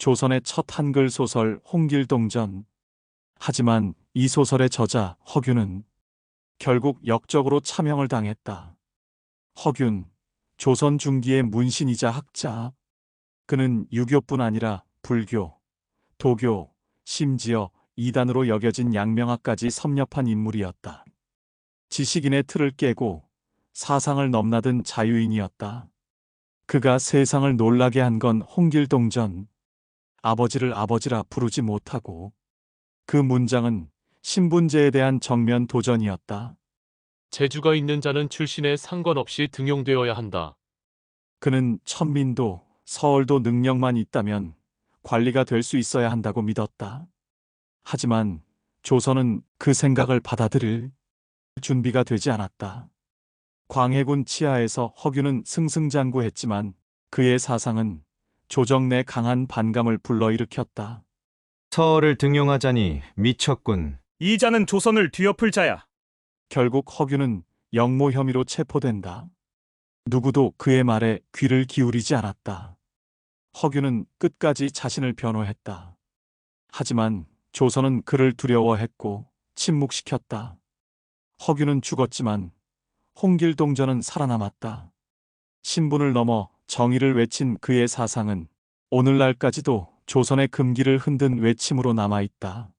조선의 첫 한글 소설 홍길동전. 하지만 이 소설의 저자 허균은 결국 역적으로 참형을 당했다. 허균, 조선 중기의 문신이자 학자. 그는 유교뿐 아니라 불교, 도교, 심지어 이단으로 여겨진 양명학까지 섭렵한 인물이었다. 지식인의 틀을 깨고 사상을 넘나든 자유인이었다. 그가 세상을 놀라게 한 건 홍길동전. 아버지를 아버지라 부르지 못하고 그 문장은 신분제에 대한 정면 도전이었다. 재주가 있는 자는 출신에 상관없이 등용되어야 한다. 그는 천민도 서울도 능력만 있다면 관리가 될 수 있어야 한다고 믿었다. 하지만 조선은 그 생각을 받아들일 준비가 되지 않았다. 광해군 치하에서 허균은 승승장구했지만 그의 사상은 조정 내 강한 반감을 불러일으켰다. 서얼을 등용하자니 미쳤군. 이 자는 조선을 뒤엎을 자야. 결국 허균은 역모 혐의로 체포된다. 누구도 그의 말에 귀를 기울이지 않았다. 허균은 끝까지 자신을 변호했다. 하지만 조선은 그를 두려워했고 침묵시켰다. 허균은 죽었지만 홍길동전은 살아남았다. 신분을 넘어 정의를 외친 그의 사상은 오늘날까지도 조선의 금기를 흔든 외침으로 남아있다.